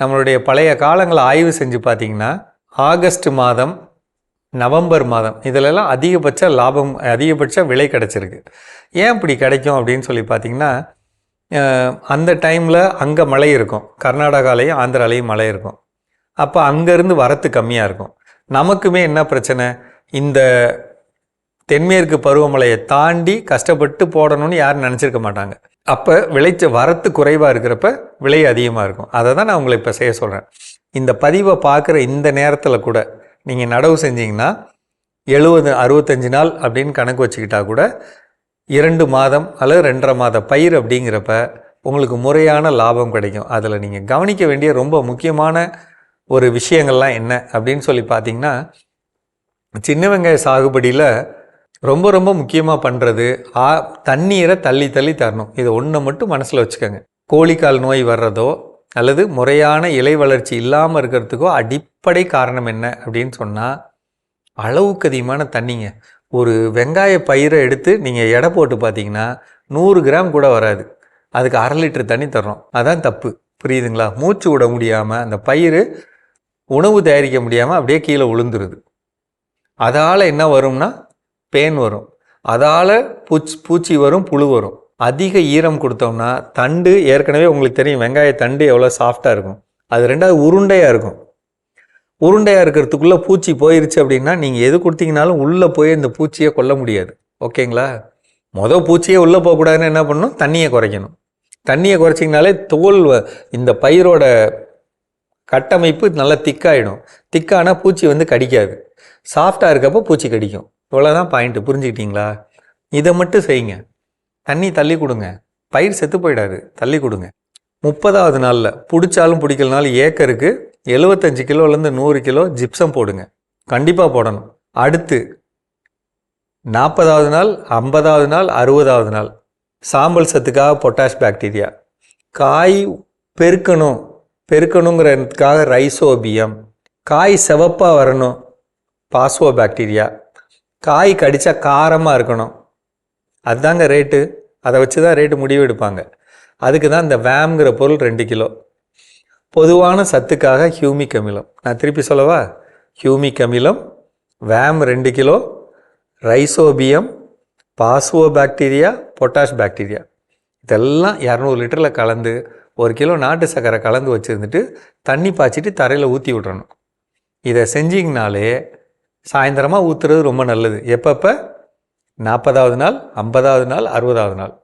நம்மளுடைய பழைய காலங்களை ஆய்வு செஞ்சு பார்த்தீங்கன்னா ஆகஸ்ட் மாதம் நவம்பர் மாதம் இதிலெல்லாம் அதிகபட்ச லாபம் அதிகபட்ச விலை கிடச்சிருக்கு. ஏன் இப்படி கிடைக்கும் அப்படின்னு சொல்லி பார்த்தீங்கன்னா அந்த டைமில் அங்கே மழை இருக்கும். கர்நாடகாலையும் ஆந்திராலையும் மழை இருக்கும். அப்போ அங்கேருந்து வரத்து கம்மியாக இருக்கும். நமக்குமே என்ன பிரச்சனை? இந்த தென்மேற்கு பருவமழையை தாண்டி கஷ்டப்பட்டு போடணும்னு யாரும் நினச்சிருக்க மாட்டாங்க. அப்போ விளைச்ச வரத்து குறைவாக இருக்கிறப்ப விலை அதிகமாக இருக்கும். அதை தான் நான் உங்களை இப்போ செய்ய சொல்கிறேன் இந்த பதிவை பார்க்குற இந்த நேரத்தில் கூட நீங்கள் நடவு செஞ்சீங்கன்னா எழுபது அறுபத்தஞ்சு நாள் அப்படின்னு கணக்கு வச்சுக்கிட்டா கூட இரண்டு மாதம் அல்லது ரெண்டரை மாத பயிர் அப்படிங்கிறப்ப உங்களுக்கு முறையான லாபம் கிடைக்கும். அதில் நீங்கள் கவனிக்க வேண்டிய ரொம்ப முக்கியமான ஒரு விஷயங்கள்லாம் என்ன அப்படின்னு சொல்லி பார்த்தீங்கன்னா சின்ன வெங்காய சாகுபடியில் ரொம்ப ரொம்ப முக்கியமாக பண்ணுறது ஆ தண்ணீரை தள்ளி தள்ளி தரணும். இதை ஒன்றை மட்டும் மனசில் வச்சுக்கோங்க. கோழிக்கால் நோய் வர்றதோ அல்லது முறையான இலை வளர்ச்சி இல்லாமல் இருக்கிறதுக்கோ அடிப்படை காரணம் என்ன அப்படின்னு சொன்னால் அளவுக்கு அதிகமான தண்ணிங்க. ஒரு வெங்காய பயிரை எடுத்து நீங்கள் எடை போட்டு பார்த்தீங்கன்னா நூறு கிராம் கூட வராது. அதுக்கு அரை லிட்டர் தண்ணி தர்றோம். அதான் தப்பு. புரியுதுங்களா? மூச்சு விட முடியாமல் அந்த பயிர் உணவு தயாரிக்க முடியாமல் அப்படியே கீழே விழுந்துருது அதால் என்ன வரும்னா பேன் வரும். அதால் பூச்சி பூச்சி வரும் புழு வரும். அதிக ஈரம் கொடுத்தோம்னா தண்டு ஏற்கனவே உங்களுக்கு தெரியும் வெங்காய தண்டு எவ்வளோ சாஃப்டாக இருக்கும். அது ரெண்டாவது உருண்டையாக இருக்கும். உருண்டையாக இருக்கிறதுக்குள்ளே பூச்சி போயிருச்சு அப்படின்னா நீங்கள் எது கொடுத்தீங்கனாலும் உள்ளே போய் இந்த பூச்சியை கொல்ல முடியாது. ஓகேங்களா? மொதல் பூச்சியே உள்ளே போகக்கூடாதுன்னு என்ன பண்ணணும்? தண்ணியை குறைக்கணும். தண்ணியை குறைச்சிங்கனாலே தோல் வ- இந்த பயிரோட கட்டமைப்பு நல்லா திக்காயிடும். திக்கானா பூச்சி வந்து கடிக்காது. சாஃப்டாக இருக்கப்போ பூச்சி கடிக்கும். இவ்வளோதான் பாயிண்ட்டு புரிஞ்சுக்கிட்டீங்களா? இதை மட்டும் செய்யுங்க. தண்ணி தள்ளி கொடுங்க. பயிர் செத்து போயிடாது. தள்ளி கொடுங்க. முப்பதாவது நாளில் பிடிச்சாலும் பிடிக்கலனாலும் ஏக்கருக்கு எழுபத்தஞ்சு கிலோலேருந்து நூறு கிலோ ஜிப்சம் போடுங்க. கண்டிப்பாக போடணும். அடுத்து நாற்பதாவது நாள் ஐம்பதாவது நாள் அறுபதாவது நாள். சாம்பல் சத்துக்காக பொட்டாஷ் பாக்டீரியா காய் பெருக்கணும். பெருக்கணுங்கிறதுக்காக ரைசோபியம் காய் சிவப்பாக வரணும். பாஸ்வோ பாக்டீரியா காய் கடித்தா காரமாக இருக்கணும். அதுதாங்க ரேட்டு. அதை வச்சு தான் ரேட்டு முடிவு எடுப்பாங்க. அதுக்கு தான் இந்த வேம்ங்கிற பொருள் ரெண்டு கிலோ. பொதுவான சத்துக்காக ஹியூமிக் அமிலம் நான் திருப்பி சொல்லவா? ஹியூமிக் அமிலம் வேம் ரெண்டு kilo rhizobium phosphobacteria potash bacteria. இதெல்லாம் இரநூறு லிட்டரில் கலந்து ஒரு கிலோ நாட்டு சர்க்கரை கலந்து வச்சுருந்துட்டு தண்ணி பாய்ச்சிட்டு தரையில் ஊற்றி விட்றணும் இதை செஞ்சிங்கனாலே சாயந்தரமாக ஊற்றுறது ரொம்ப நல்லது. எப்பப்போ? நாற்பதாவது நாள் ஐம்பதாவது நாள் அறுபதாவது நாள்.